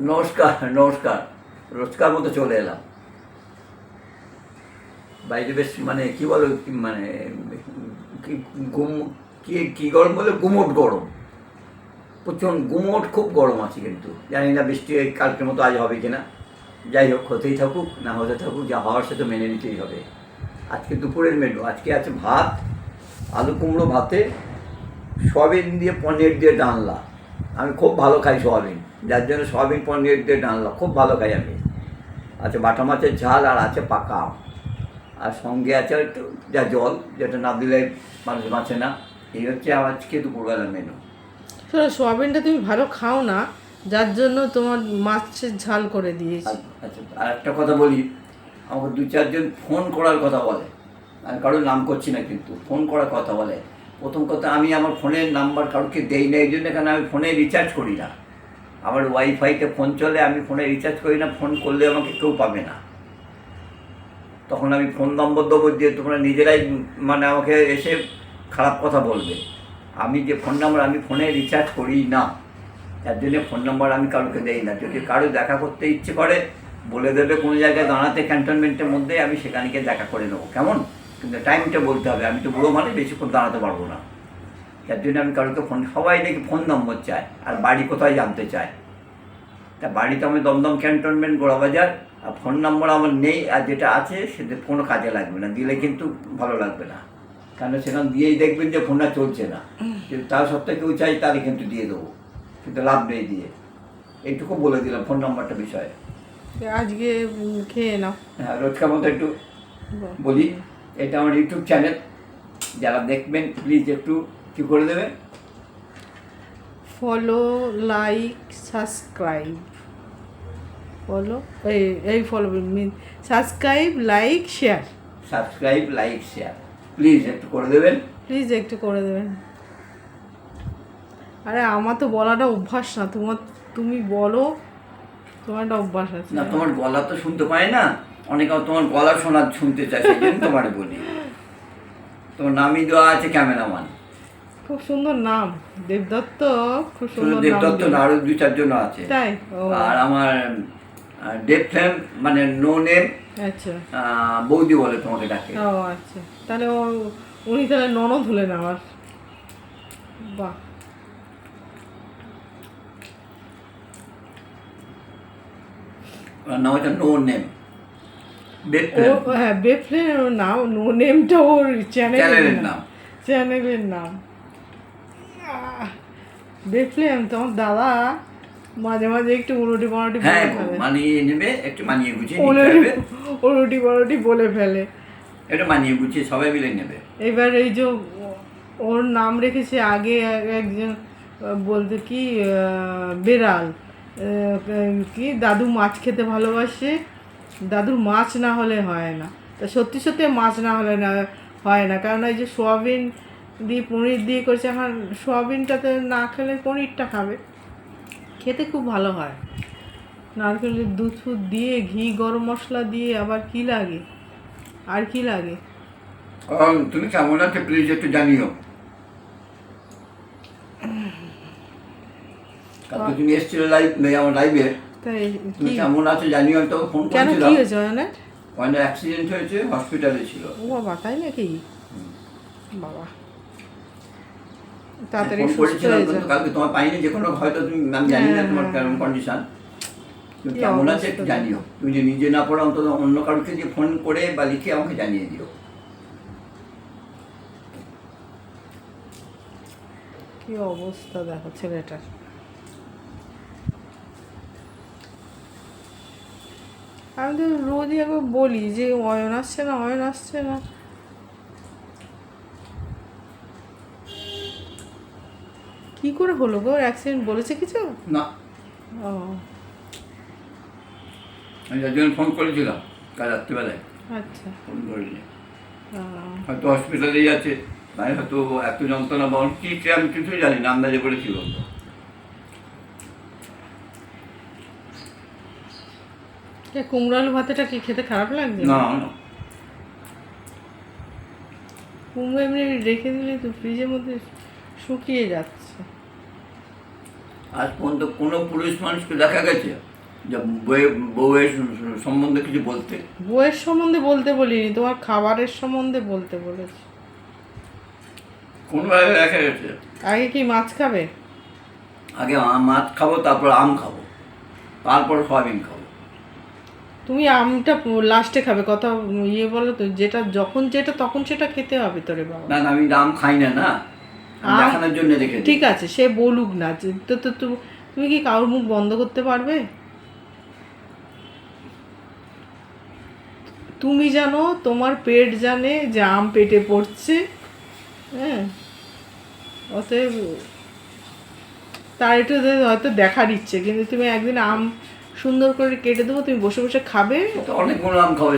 নমস্কার নমস্কার। রোজকার মতো চলে এলাম। বাইরে বেশ মানে কি বলো মানে কি গুম, কি কি গরম বলে গুমোট গরম। প্রচণ্ড গুমোট, খুব গরম আছে কিন্তু। জানি না বৃষ্টি কালকের মতো আজ হবে কিনা। যাই হোক, হতেই থাকুক, না হতে থাকুক, যা হওয়ার সাথে মেনে নিতেই হবে। আজকে দুপুরের মেনু আজকে আছে ভাত, আলু কুমড়ো ভাতে, সয়াবিন দিয়ে পনির দিয়ে ডালনা। আমি খুব ভালো খাই সয়াবিন। যার জন্য সয়াবিন পনির দিয়ে ডালনা খুব ভালো খাই আমি। আছে বাটা মাছের ঝাল আর আছে পাকা আম। আর সঙ্গে আছে একটু যা জল যেটা না দিলে মানুষ বাঁচে না। এই হচ্ছে আমার আজকে দুপুরবেলার মেনু শোনো সোয়াবিনটা তুমি ভালো খাও না যার জন্য তোমার মাছের ঝাল করে দিয়েছি। আচ্ছা আর একটা কথা বলি আমাকে দু চারজন ফোন করার কথা বলে। আমি কারোর নাম করছি না কিন্তু ফোন করার কথা বলে। প্রথম কথা আমি আমার ফোনের নাম্বার কাউকে দেই না এই জন্য এখানে আমি ফোনে রিচার্জ করি না। আমার ওয়াইফাইতে ফোন চলে, আমি ফোনে রিচার্জ করি না ফোন করলে আমাকে কেউ পাবে না। তখন আমি ফোন নম্বর দেবো যে তোমরা নিজেরাই মানে আমাকে এসে খারাপ কথা বলবে। আমি যে ফোন নাম্বার আমি ফোনে রিচার্জ করি না। তার জন্য ফোন নাম্বার আমি কারোকে দেই না। যদি কারও দেখা করতে ইচ্ছে করে, বলে দেবে কোনো জায়গায় দাঁড়াতে ক্যান্টনমেন্টের মধ্যে, আমি সেখানে গিয়ে দেখা করে নেব। কেমন? কিন্তু টাইমটা বলতে হবে। আমি তো বুড়ো মানে বেশিক্ষণ দাঁড়াতে পারব না। তার জন্য আমি কারোকে ফোন সবাই দেখি ফোন নম্বর চায়, আর বাড়ি কোথায় জানতে চায়। তা বাড়িতে আমি দমদম ক্যান্টনমেন্ট গোড়াবাজার আর ফোন নম্বর আমার নেই আর যেটা আছে সেটা কোনো কাজে লাগবে না দিলে কিন্তু ভালো লাগবে না। কারণ সেখানে দিয়েই দেখবেন যে ফোনটা চলছে না। কিন্তু তার সত্ত্বেও কেউ চাই তাহলে কিন্তু দিয়ে দেবো কিন্তু লাভ নেই দিয়ে। এইটুকু বলে দিলাম ফোন নম্বরটা বিষয়ে। আজকে খেয়ে নাও। হ্যাঁ রোজকার মতো একটু বলি। এটা আমার ইউটিউব চ্যানেল যারা দেখবেন প্লিজ একটু কী করে দেবে? ফলো লাইক সাবস্ক্রাইব ফলো এই এই follow mean subscribe like share subscribe like share please একটু করে দেবেন। প্লিজ একটু করে দেবেন। আরে আমার তো বলাটা অভ্যাস না। তোমার তুমি বলো তোমার একটা অভ্যাস আছে। না তোমার গলা তো শুনতে পায় না। অনেকে তোমার গলা শোনা শুনতে চায় সেই জন্য তোমার বলি। তোমার নামই দেওয়া আছে ক্যামেরাম্যান। খুব সুন্দর নাম। দেবদত্ত খুব সুন্দর দেবদত্ত না আরও দুই চারজন আছে। তাই? আর আমার ফ্লেম মানে নো নেম আচ্ছা। বৌদি বলে তোমাকে ডাকে। ও আচ্ছা। তাহলে উনি তাহলে ননদ হলেন আমার বাহ। নাম হচ্ছে নো নেম হ্যাঁ বেফলেন নাম নো নেমটা ওর চ্যানেলের নাম। চ্যানেলের নাম। বেফলেম তোমার দাদা মাঝে মাঝে একটু উলুটি পালটি হ্যাঁ মানিয়ে নেবে একটু মানিয়ে গুছিয়ে নিতে উলুটি বলে ফেলে। এটা মানিয়ে গুছিয়ে সবাই মিলে নেবে। এবার এই যে ওর নাম রেখেছে আগে এক- একজন বলতে কি বেড়াল। কি দাদু মাছ খেতে ভালোবাসে। দাদুর মাছ না হলে হয় না। তা সত্যি সত্যি মাছ না হলে না হয় না। কারণ এই যে সোয়াবিন দিয়ে পনির দিয়ে করেছে। এখন সোয়াবিনটাতে না খেলে পনিরটা খাবে। খেতে খুব ভালো হয়। নারকেলের দুধ ফুধ দিয়ে ঘি গরম মশলা দিয়ে আবার কি লাগে? আর কি লাগে? তুমি কেমন আছো প্লিজ একটু জানিও। তুমি এসেছিলে লাইভ আমার লাইভে তাই তুমি কেমন আছো জানিও তোকে ফোন কেন করেছিলাম। কি হয়েছে অয়নের অ্যাক্সিডেন্ট হয়েছে হসপিটালে ছিল। ও বাবা তাই নাকি? বাবা। তাড়াতাড়ি সুস্থ হয়ে কিন্তু যা কালকে তোমার পাইনি যে কোনো হয়তো তুমি আমি জানি না হ্যাঁ, তোমার হ্যাঁ। কেমন কন্ডিশন কি কেমন আছে একটু জানিও। তুমি নিজে না পড়ো অন্তত অন্য কারোকে দিয়ে ফোন করে বা লিখে আমাকে জানিয়ে দিও। কি অবস্থা দেখো ছেলেটার। আমি তো রোজই একবার বলি যে অয়ন আসছে না অয়ন আসছে না। করে হলো গো? অ্যাক্সিডেন্ট বলেছে কিছু? না। ও। আমি জন্য ফোন করেছিলাম কাল রাত্রিবেলায়। আচ্ছা। ফোন করিনি ও, হয়তো হসপিটালেই আছে মানে হয়তো এত যন্ত্রণা বল কি আমি কিছুই জানি না আন্দাজে করেছিল এ কুমড়ো আলু ভাতেটা কি খেতে খারাপ লাগছে? না না। কুমড়ো এমনি রেখে দিলে তো ফ্রিজের মধ্যে শুকিয়ে যাচ্ছে। আজ পর্যন্ত কোনো পুরুষ মানুষকে দেখা গেছে যে বউয়ের বউয়ের সম্বন্ধে কিছু বলতে? বইয়ের সম্বন্ধে বলতে বলিনি তোমার খাবারের সম্বন্ধে বলতে বলেছি। কোনো জায়গায় দেখা গেছে? আগে কি মাছ খাবে? আগে মাছ খাব তারপর আম খাব তারপর সয়াবিন খাব। তুমি আমটা লাস্টে খাবে কথা ইয়ে বলো তো যেটা যখন যেটা তখন সেটা খেতে হবে তোরে বাবা। না না, আমি আম খাই না না? দেখানোর জন্য রেখে ঠিক আছে সে বলুক না। তো তো তুমি কি কারোর মুখ বন্ধ করতে পারবে? তুমি জানো তোমার পেট জানে যে আম পেটে পড়ছে হ্যাঁ? অতএব তার একটু হয়তো দেখার ইচ্ছে কিন্তু তুমি একদিন আম সুন্দর করে কেটে দেবো তুমি বসে বসে খাবে। তো অনেকগুলো আম খাব।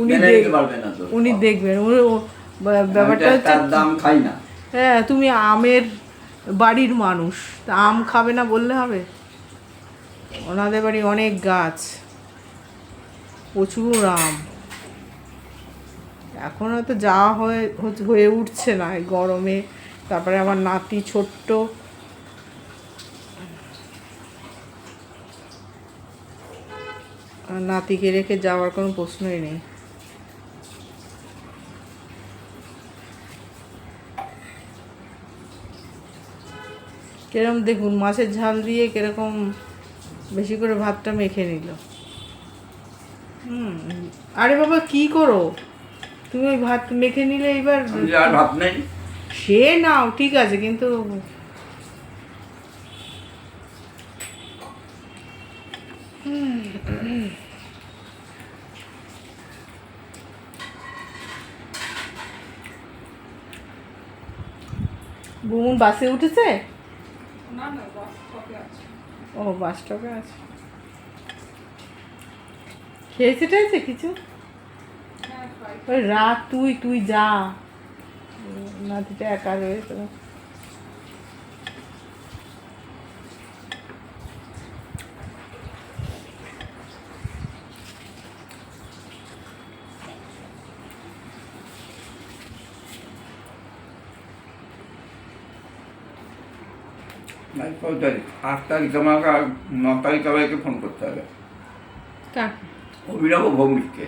উনি উনি দেখবেন ব্যাপারটা হচ্ছে দাম খাই না। হ্যাঁ তুমি আমের বাড়ির মানুষ। তা আম খাবে না বললে হবে? ওনাদের বাড়ি অনেক গাছ। প্রচুর আম। এখন হয়তো যাওয়া হয়ে হয়ে উঠছে না এই গরমে। তারপরে আমার নাতি ছোট্ট। নাতিকে রেখে যাওয়ার কোনো প্রশ্নই নেই। কীরকম দেখুন মাছের ঝাল দিয়ে কীরকম বেশি করে ভাতটা মেখে নিল। হুম আরে বাবা কি করো? তুমি ওই ভাত মেখে নিলে এবার আর ভাব নেই। সে নাও ঠিক আছে কিন্তু বুমুন বাসে উঠেছে? ও বাস স্টপে আছে। খেয়েছে টেয়েছে কিছু? ওই রাত তুই তুই যা। নাতিটা একা রয়েছে। কত তারিখ আট তারিখ আমাকে ন তারিখ আমাকে ফোন করতে হবে। অভিনব ভৌমিককে।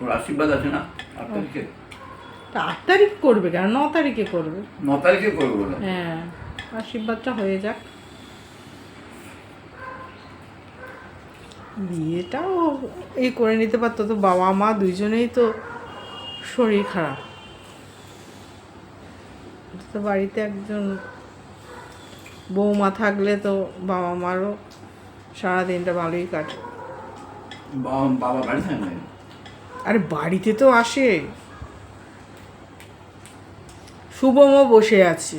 ওর আশীর্বাদ আছে না আট তারিখে? তা আট তারিখ করবে কেন? ন তারিখে করবে। ন তারিখে করব হ্যাঁ আশীর্বাদটা হয়ে যাক। বিয়েটাও এই করে নিতে পারতো তো বাবা মা দুইজনেই তো শরীর খারাপ। তো বাড়িতে একজন বৌমা থাকলে তো বাবা মারও সারাদিনটা ভালোই কাটে। বাবা বাবা বাড়ি থাকে আরে বাড়িতে তো আসে। শুভমও বসে আছে।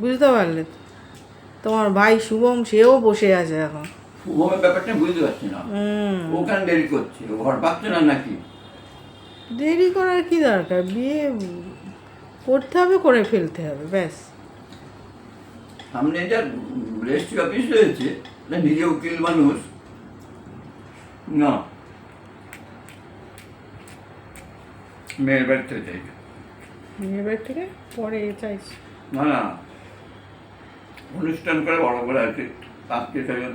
বুঝতে পারলে তোমার ভাই শুভম সেও বসে আছে এখন। শুভমের ব্যাপারটা বুঝতে পারছি না। ও কেন দেরি করছে? ঘর পাচ্ছে না নাকি? দেরি করার কি দরকার? বিয়ে করতে হবে করে ফেলতে হবে ব্যাস। সামনে যা রেজিস্ট্রি অফিস রয়েছে নিজে উকিল মানুষ। না। মেয়ের বাড়ি থেকে চাইবে মেয়ের বাড়ি থেকে? পরে চাইছি। না না। অনুষ্ঠান করে বড় করে আর কি আত্মীয় স্বজন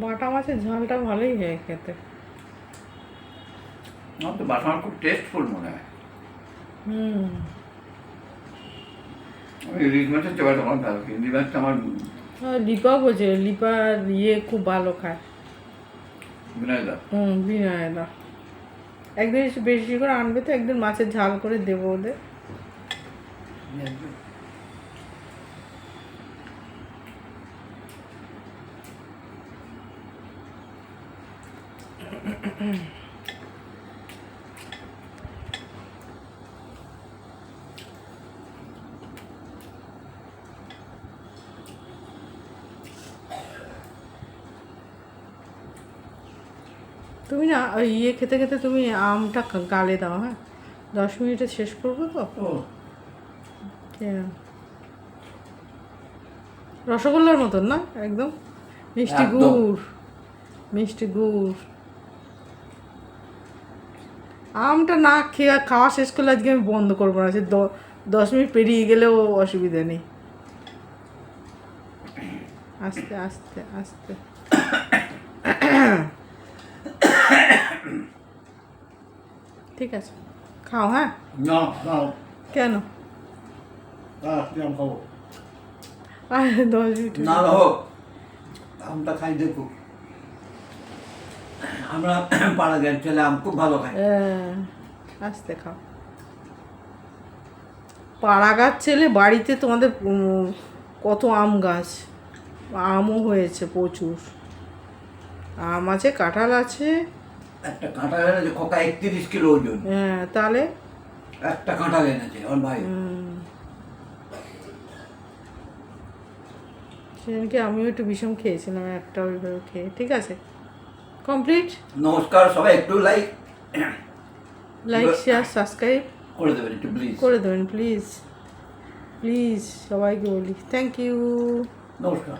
বাটা মাছের ঝালটা ভালোই হয় খেতে। আমার তো বাসা আমার খুব টেস্টফুল মনে হয়। হুম। আমি ইলিশ মাছের চেয়ে আমার ভালো ইলিশ মাছটা আমার লিপাও বোঝে লিপা ইয়ে খুব ভালো খায়। বিনয়দা। হুম বিনয়দা। একদিন বেশি করে আনবে তো একদিন মাছের ঝাল করে দেবো ওদের। তুমি না ইয়ে খেতে খেতে তুমি আমটা গালে দাও হ্যাঁ? দশ মিনিটে শেষ করব তো? রসগোল্লার মতন না? একদম? মিষ্টি গুড়। মিষ্টি গুড়। আমটা না খেয়ে খাওয়া শেষ করলে আজকে আমি বন্ধ করব না সে দশ মিনিট পেরিয়ে গেলেও অসুবিধা নেই। আস্তে আস্তে আস্তে। ঠিক আছে। খাও হ্যাঁ? না কেন? খাব? দশ মিনিট না হোক আমটা খাই দেখো। আমরা পাড়া গেলে ছেলে আম খুব ভালো খাই। হ্যাঁ, আস্তে খাও পাড়া গাছ ছেলে বাড়িতে তোমাদের কত আম গাছ। আমও হয়েছে প্রচুর। আম আছে কাঁঠাল আছে। একটা কাঁঠাল এনেছে খোকা একত্রিশ কিলো ওজন। হ্যাঁ তাহলে? একটা কাঁঠাল এনেছে আমার ভাই। সেদিনকে আমিও একটু বিষম খেয়েছিলাম একটা ওইভাবে খেয়ে ঠিক আছে? কমপ্লিট? নমস্কার সবাই একটু লাইক লাইক শেয়ার সাবস্ক্রাইব করে দেবেন একটু প্লিজ করে দেবেন প্লিজ প্লিজ সবাইকে বলি। থ্যাংক ইউ নমস্কার।